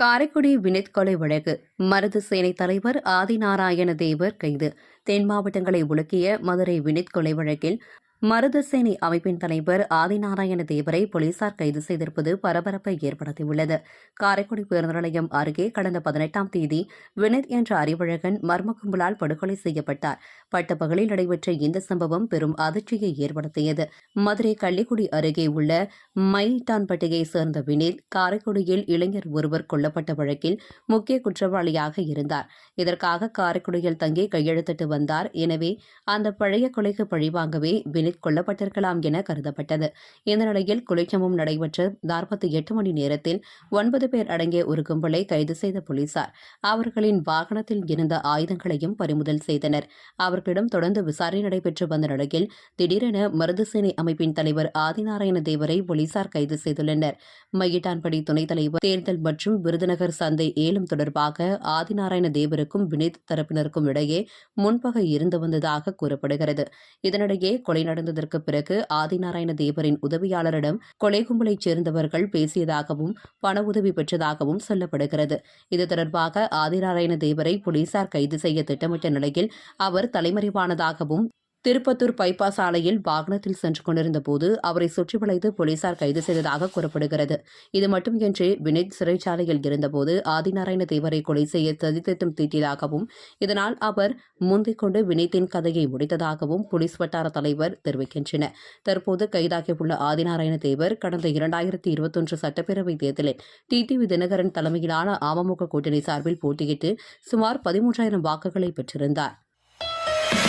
காரைக்குடி வினித் கொலை வழக்கு. மருது சேனை தலைவர் ஆதிநாராயண தேவர் கைது. தென் மாவட்டங்களை உலுக்கிய மதுரை வினித் கொலை வழக்கில் மருதசேனை அமைப்பின் தலைவர் ஆதிநாராயண தேவரை போலீசார் கைது செய்திருப்பது பரபரப்பை ஏற்படுத்தியுள்ளது. காரைக்குடி பேருந்து நிலையம் அருகே கடந்த பதினெட்டாம் தேதி வினித் என்ற அறிவழகன் மர்ம கும்பலால் படுகொலை செய்யப்பட்டார். பட்டப்பகலில் நடைபெற்ற இந்த சம்பவம் பெரும் அதிர்ச்சியை ஏற்படுத்தியது. மதுரை கள்ளிக்குடி அருகே உள்ள மைட்டான்பட்டியை சேர்ந்த வினித் காரைக்குடியில் இளைஞர் ஒருவர் கொல்லப்பட்ட வழக்கில் முக்கிய குற்றவாளியாக இருந்தார். இதற்காக காரைக்குடியில் தங்கி கையெழுத்திட்டு வந்தார். எனவே அந்த பழைய கொலைக்கு பழிவாங்கவே வினித் கொல்லப்பட்டிருக்கலாம் என கருதப்பட்டது. இந்த நிலையில் குளிச்சமும் நடைபெற்ற நாற்பத்தி எட்டு மணி நேரத்தில் ஒன்பது பேர் அடங்கிய ஒரு கும்பலை கைது செய்த போலீசார் அவர்களின் வாகனத்தில் இருந்த ஆயுதங்களையும் பறிமுதல் செய்தனர். அவர்களிடம் தொடர்ந்து விசாரணை நடைபெற்று வந்த நிலையில் திடீரென மருதுசேனை அமைப்பின் தலைவர் ஆதிநாராயண தேவரை போலீசார் கைது செய்துள்ளனர். மையிட்டான்படி துணைத் தலைவர் தேர்தல் மற்றும் விருதுநகர் சந்தை ஏலம் தொடர்பாக ஆதிநாராயண தேவருக்கும் வினித் தரப்பினருக்கும் இடையே முன்பகை இருந்து வந்ததாக கூறப்படுகிறது. இதனிடையே கொலை நடந்ததற்கு பிறகு ஆதிநாராயண தேவரின் உதவியாளரிடம் கொலை கும்பலைச் சேர்ந்தவர்கள் பேசியதாகவும் பண உதவி பெற்றதாகவும் சொல்லப்படுகிறது. இது தொடர்பாக ஆதிநாராயண தேவரை போலீசார் கைது செய்ய திட்டமிட்ட நிலையில் அவர் தலைமறைவானதாகவும் திருப்பத்தூர் பைபாஸ் சாலையில் வாகனத்தில் சென்று கொண்டிருந்த போது அவரை சுற்றி வளைத்து போலீசார் கைது செய்ததாக கூறப்படுகிறது. இது மட்டுமின்றி வினித் சிறைச்சாலையில் இருந்தபோது ஆதிநாராயண தேவரை கொலை செய்ய சதித்திட்டம் தீட்டியதாகவும் இதனால் அவர் முந்திக் கொண்டு வினித்தின் கதையை முடித்ததாகவும் போலீஸ் வட்டார தலைவர் தெரிவிக்கின்றனர். தற்போது கைதாகியுள்ள ஆதிநாராயண தேவர் கடந்த இரண்டாயிரத்தி இருபத்தொன்று சட்டப்பேரவைத் தேர்தலில் டிடிவி தினகரன் தலைமையிலான அமமுக கூட்டணி சார்பில் போட்டியிட்டு சுமார் பதிமூன்றாயிரம் வாக்குகளை பெற்றிருந்தார்.